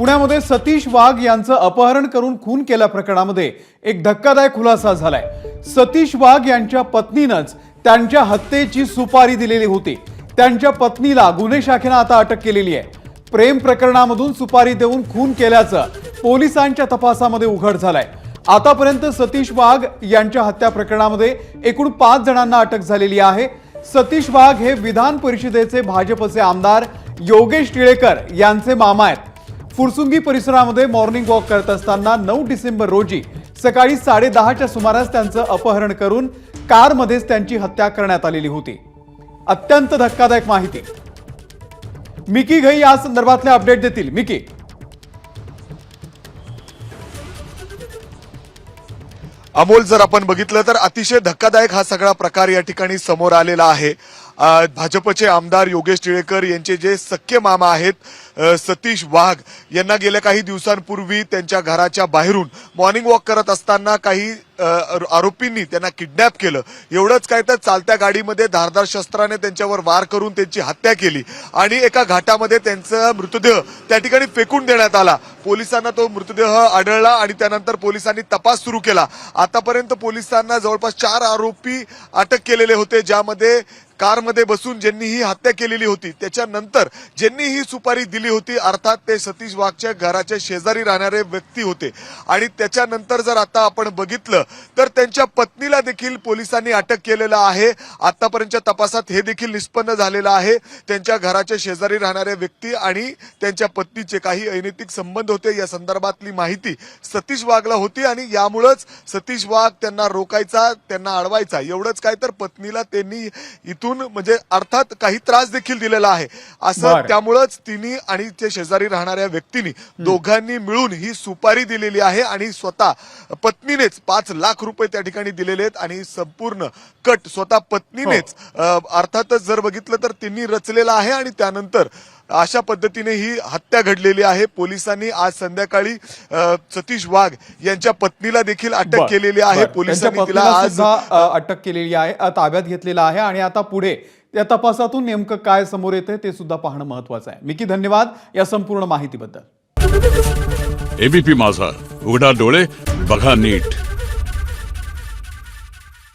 पुण्यामध्ये सतीश वाघ यांचं अपहरण करून खून केल्या प्रकरणामध्ये एक धक्कादायक खुलासा झालाय. सतीश वाघ यांच्या पत्नीनंच त्यांच्या हत्येची सुपारी दिलेली होती. त्यांच्या पत्नीला गुन्हे शाखेनं आता अटक केलेली आहे. प्रेम प्रकरणामधून सुपारी देऊन खून केल्याचं पोलिसांच्या तपासामध्ये उघड झालंय. आतापर्यंत सतीश वाघ यांच्या हत्या प्रकरणामध्ये एकूण पाच जणांना अटक झालेली आहे. सतीश वाघ हे विधान परिषदेचे भाजपचे आमदार योगेश टिळेकर यांचे मामा आहेत. फुरसुंगी परिसरामध्ये मॉर्निंग वॉक करत असताना नऊ डिसेंबर रोजी सकाळी साडेदहाच्या सुमारास त्यांचं अपहरण करून कारमध्येच त्यांची हत्या करण्यात आलेली होती. अत्यंत धक्कादायक माहिती. मिकी घई या संदर्भातले अपडेट देतील. मिकी. अमोल जर आपण बघितलं तर अतिशय धक्कादायक हा सगळा प्रकार या ठिकाणी समोर आलेला आहे. भाजपचे आमदार योगेश टिळेकर यांचे जे सख्खे मामा आहेत सतीश वाघ यांना गेल्या काही दिवसांपूर्वी त्यांच्या घराच्या बाहेरून मॉर्निंग वॉक करत असताना काही आरोपींनी त्यांना किडनॅप केलं. एवढंच काय तर चालत्या गाडीमध्ये धारदार शस्त्राने त्यांच्यावर वार करून त्यांची हत्या केली आणि एका घाटामध्ये त्यांचा मृतदेह त्या ठिकाणी फेकून देण्यात आला. पोलिसांना तो मृतदेह आढळला आणि त्यानंतर पोलिसांनी तपास सुरू केला. आतापर्यंत पोलिसांना जवळपास चार आरोपी अटक केलेले होते ज्यामध्ये कारमध्ये बसून ज्यांनी ही हत्या केलेली होती त्याच्यानंतर ज्यांनी ही सुपारी दिली होती अर्थात ते सतीश वाघच्या घराच्या शेजारी राहणारे व्यक्ती होते. आणि त्याच्यानंतर जर आता आपण बघितलं तर त्यांच्या पत्नीला देखील पोलिसांनी अटक केलेलं आहे. आतापर्यंतच्या तपासात हे देखील निष्पन्न झालेलं आहे. त्यांच्या घराच्या शेजारी राहणाऱ्या व्यक्ती आणि त्यांच्या पत्नीचे काही अनैतिक संबंध होते. या संदर्भातली माहिती सतीश वाघला होती आणि यामुळंच सतीश वाघ त्यांना रोकायचा त्यांना अडवायचा. एवढंच काय तर पत्नीला त्यांनी इथून म्हणजे अर्थात काही त्रास देखील दिलेला आहे. असं. त्यामुळंच तिने आणि ते शेजारी राहणाऱ्या व्यक्तींनी दोघांनी मिळून ही सुपारी दिलेली आहे आणि स्वतः पत्नीनेच पाच लाख रुपये त्या ठिकाणी दिलेले आहेत आणि संपूर्ण कट स्वतः पत्नीनेच अ, अर्थातच जर बघितलं तर त्यांनी रचलेला आहे आणि त्यानंतर अशा पद्धतीने ही हत्या घडलेली आहे. पोलिसांनी आज संध्याकाळी सतीश वाघ यांच्या पत्नीला देखील अटक केलेली आहे. पोलिसांनी तिला पत्नीला आज अटक केलेली आहे ताब्यात घेतलेला आहे आणि आता पुढे या तपासातून नेमकं काय समोर येतं ते सुद्धा पाहणं महत्वाचं आहे. मिकी धन्यवाद या संपूर्ण माहितीबद्दल. एबीपी माझा. उघडा डोळे बघा नीट.